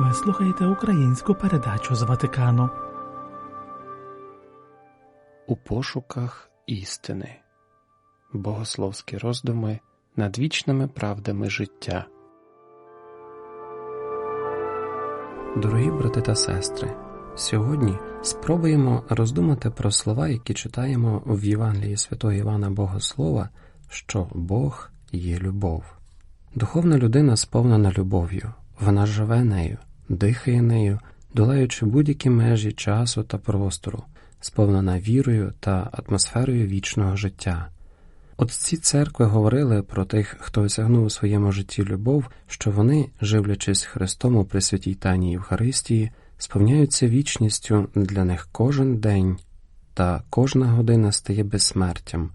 Ви слухаєте українську передачу з Ватикану. У пошуках істини. Богословські роздуми над вічними правдами життя. Дорогі брати та сестри. Сьогодні спробуємо роздумати про слова, які читаємо в Євангелії святого Івана Богослова, що Бог є любов. Духовна людина сповнена любов'ю, вона живе нею, дихає нею, долаючи будь-які межі часу та простору, сповнена вірою та атмосферою вічного життя. Отці церкви говорили про тих, хто осягнув у своєму житті любов, що вони, живлячись Христом у Пресвятій Тані Євхаристії, сповняються вічністю для них кожен день, та кожна година стає безсмертям,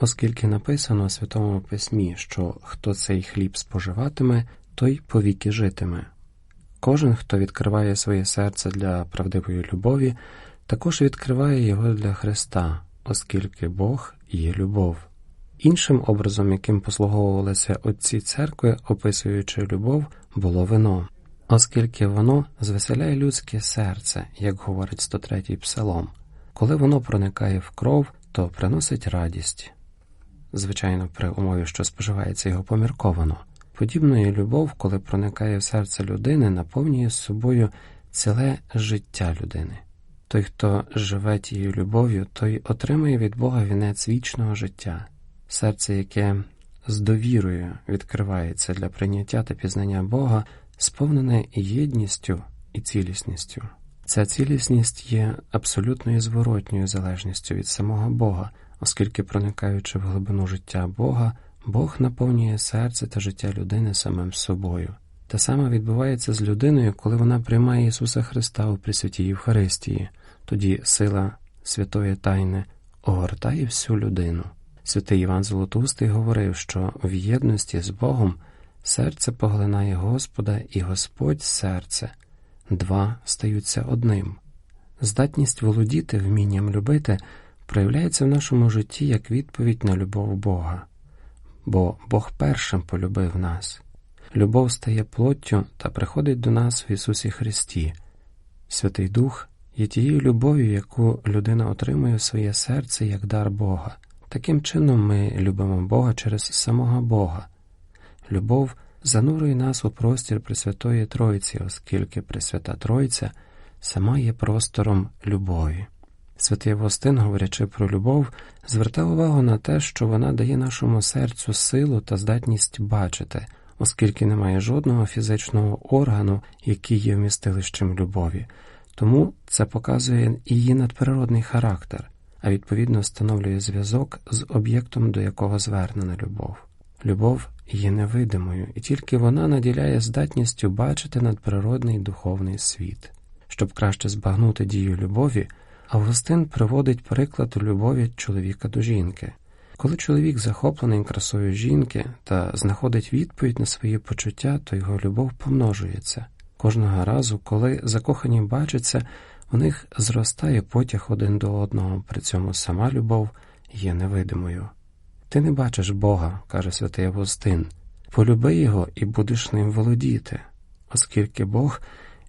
оскільки написано у Святому Письмі, що хто цей хліб споживатиме, той повіки житиме. Кожен, хто відкриває своє серце для правдивої любові, також відкриває його для Христа, оскільки Бог є любов. Іншим образом, яким послуговувалися отці церкви, описуючи любов, було вино, оскільки воно звеселяє людське серце, як говорить 103-й псалом. Коли воно проникає в кров, то приносить радість. Звичайно, при умові, що споживається його помірковано. Подібною любов, коли проникає в серце людини, наповнює собою ціле життя людини. Той, хто живе тією любов'ю, той отримує від Бога вінець вічного життя, серце, яке з довірою відкривається для прийняття та пізнання Бога, сповнене єдністю і цілісністю. Ця цілісність є абсолютною зворотньою залежністю від самого Бога, оскільки, проникаючи в глибину життя Бога, Бог наповнює серце та життя людини самим собою. Те саме відбувається з людиною, коли вона приймає Ісуса Христа у Пресвятій Євхаристії, тоді сила святої Тайни огортає всю людину. Святий Іван Золотустий говорив, що в єдності з Богом серце поглинає Господа і Господь серце, два стаються одним. Здатність володіти вмінням любити проявляється в нашому житті як відповідь на любов Бога, бо Бог першим полюбив нас. Любов стає плоттю та приходить до нас в Ісусі Христі. Святий Дух є тією любов'ю, яку людина отримує в своє серце як дар Бога. Таким чином ми любимо Бога через самого Бога. Любов занурює нас у простір Пресвятої Тройці, оскільки Пресвята Тройця сама є простором любові. Святий Августин, говорячи про любов, звертав увагу на те, що вона дає нашому серцю силу та здатність бачити, оскільки немає жодного фізичного органу, який є вмістилищем любові, тому це показує її надприродний характер, а відповідно встановлює зв'язок з об'єктом, до якого звернена любов. Любов є невидимою, і тільки вона наділяє здатністю бачити надприродний духовний світ. Щоб краще збагнути дію любові, Августин приводить приклад любові чоловіка до жінки. Коли чоловік захоплений красою жінки та знаходить відповідь на свої почуття, то його любов помножується. Кожного разу, коли закохані бачаться, у них зростає потяг один до одного, при цьому сама любов є невидимою. Ти не бачиш Бога, каже святий Августин, полюби його і будеш ним володіти, оскільки Бог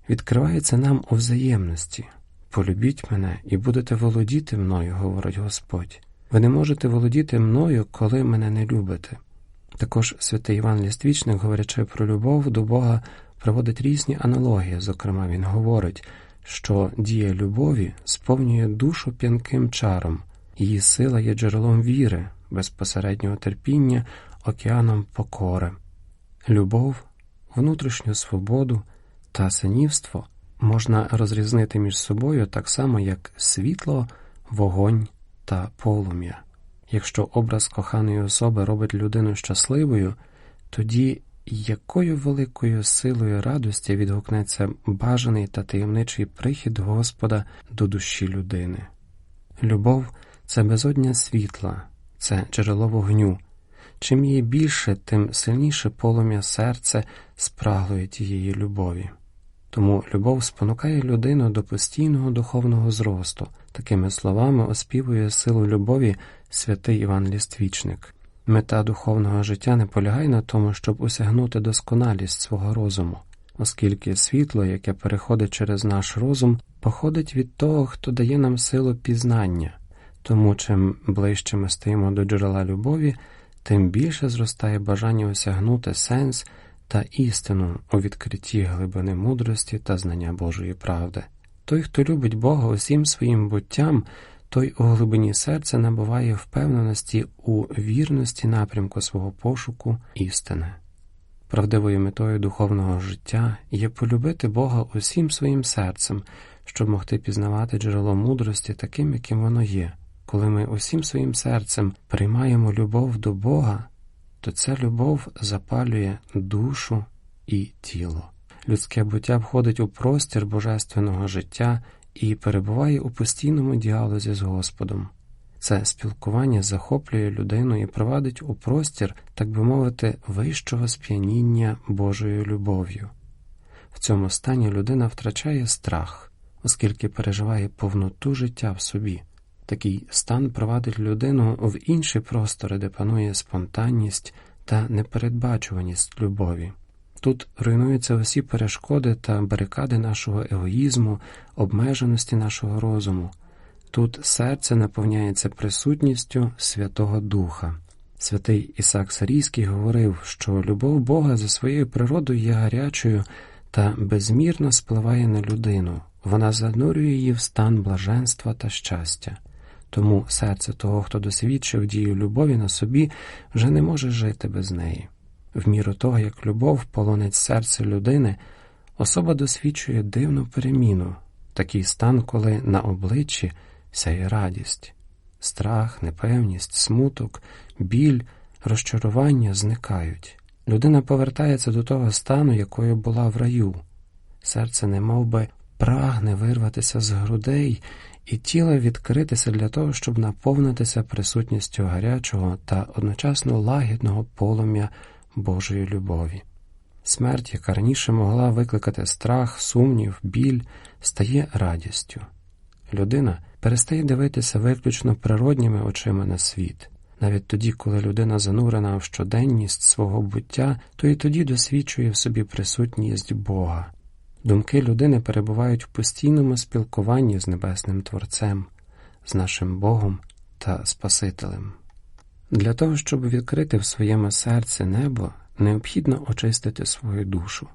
відкривається нам у взаємності. Полюбіть мене і будете володіти мною, говорить Господь. Ви не можете володіти мною, коли мене не любите. Також святий Іван Ліствічник, говорячи про любов до Бога, проводить різні аналогії. Зокрема, він говорить, що дія любові сповнює душу п'янким чаром, її сила є джерелом віри, безпосереднього терпіння, океаном покори. Любов, внутрішню свободу та синівство можна розрізнити між собою так само, як світло, вогонь та полум'я. Якщо образ коханої особи робить людину щасливою, тоді якою великою силою радості відгукнеться бажаний та таємничий прихід Господа до душі людини. Любов це безодня світла, це джерело вогню. Чим її більше, тим сильніше полум'я серце спраглої тієї любові. Тому любов спонукає людину до постійного духовного зросту. Такими словами оспівує силу любові святий Іван Ліствічник. Мета духовного життя не полягає на тому, щоб осягнути досконалість свого розуму. оскільки світло, яке переходить через наш розум, походить від того, хто дає нам силу пізнання, тому чим ближче ми стоїмо до джерела любові, тим більше зростає бажання осягнути сенс та істину у відкритті глибини мудрості та знання Божої правди. Той, хто любить Бога усім своїм буттям, той у глибині серця набуває впевненості у вірності напрямку свого пошуку істини. Правдивою метою духовного життя є полюбити Бога усім своїм серцем, щоб могти пізнавати джерело мудрості таким, яким воно є. Коли ми усім своїм серцем приймаємо любов до Бога, то ця любов запалює душу і тіло. Людське буття входить у простір божественного життя і перебуває у постійному діалозі з Господом. Це спілкування захоплює людину і провадить у простір, так би мовити, вищого сп'яніння Божою любов'ю. В цьому стані людина втрачає страх, оскільки переживає повноту життя в собі. Такий стан провадить людину в інші простори, де панує спонтанність та непередбачуваність любові. Тут руйнуються усі перешкоди та барикади нашого егоїзму, обмеженості нашого розуму. Тут серце наповняється присутністю Святого Духа. Святий Ісак Сарійський говорив, що любов Бога за своєю природою є гарячою та безмірно спливає на людину, вона занурює її в стан блаженства та щастя. Тому серце того, хто досвідчив дію любові на собі, вже не може жити без неї. В міру того, як любов полонить серце людини, особа досвідчує дивну переміну, такий стан, коли на обличчі сяє радість, страх, непевність, смуток, біль, розчарування зникають. Людина повертається до того стану, якою була в раю. Серце не би, прагне вирватися з грудей і тіло відкритися для того, щоб наповнитися присутністю гарячого та одночасно лагідного полум'я Божої любові. Смерть, яка раніше могла викликати страх, сумнів, біль, стає радістю. Людина перестає дивитися виключно природніми очима на світ. Навіть тоді, коли людина занурена в щоденність свого буття, то і тоді досвідчує в собі присутність Бога. Думки людини перебувають в постійному спілкуванні з Небесним Творцем, з нашим Богом та Спасителем. Для того, щоб відкрити в своєму серці небо, необхідно очистити свою душу.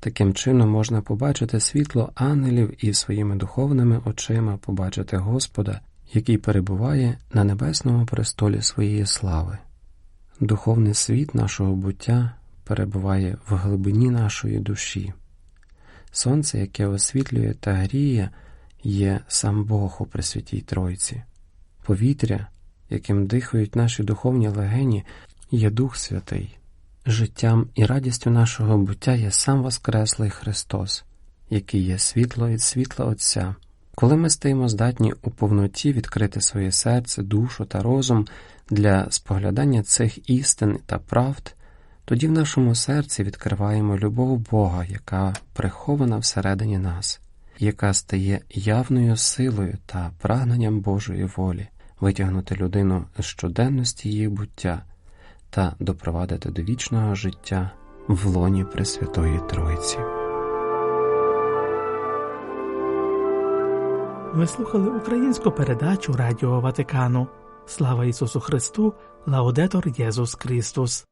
Таким чином можна побачити світло ангелів і своїми духовними очима побачити Господа, який перебуває на небесному престолі своєї слави. Духовний світ нашого буття перебуває в глибині нашої душі. Сонце, яке освітлює та гріє, є сам Бог у Пресвятій Тройці, повітря, яким дихають наші духовні легені, є Дух Святий. Життям і радістю нашого буття є сам Воскреслий Христос, який є світло від світла Отця. Коли ми стаємо здатні у повноті відкрити своє серце, душу та розум для споглядання цих істин та правд, тоді в нашому серці відкриваємо любов Бога, яка прихована всередині нас, яка стає явною силою та прагненням Божої волі, витягнути людину з щоденності її буття та допровадити до вічного життя в лоні Пресвятої Тройці. Ви слухали українську передачу Радіо Ватикану. Слава Ісусу Христу, Лаудетор Єсус Христос.